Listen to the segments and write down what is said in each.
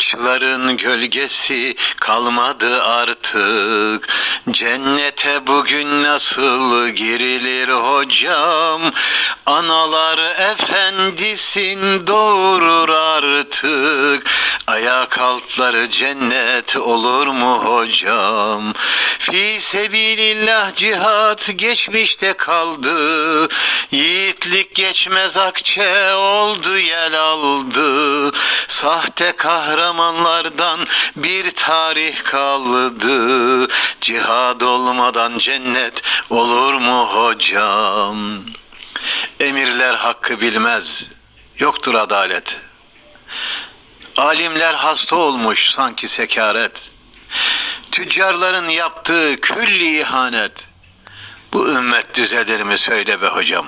Kılıçların gölgesi kalmadı artık. Cennete bugün nasıl girilir hocam? Analar efendisin doğurur artık Ayak altları cennet olur mu hocam? Fi sebilillah cihat geçmişte kaldı. Yiğitlik geçmez akçe oldu yel aldı. Sahte kahramanlardan bir tarih kaldı. Cihad olmadan cennet olur mu hocam? Emirler hakkı bilmez. Yoktur adalet Alimler hasta olmuş sanki sekaret. Tüccarların yaptığı külli ihanet. Bu ümmet düzelir mi söyle be hocam?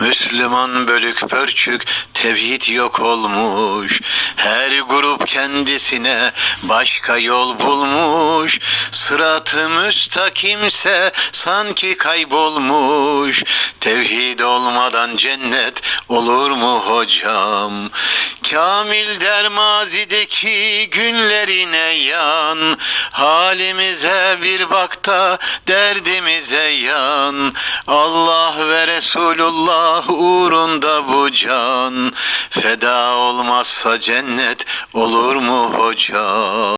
Müslüman bölük pörçük tevhid yok olmuş. Her grup kendisine başka yol bulmuş Sıratı müstakimse sanki kaybolmuş. Tevhid olmadan cennet olur mu hocam? Kamil dermazideki günlerine yan. Halimize bir bak derdimize yan. Allah ve Resulullah uğrunda bu can. Feda olmazsa cennet olur mu hocam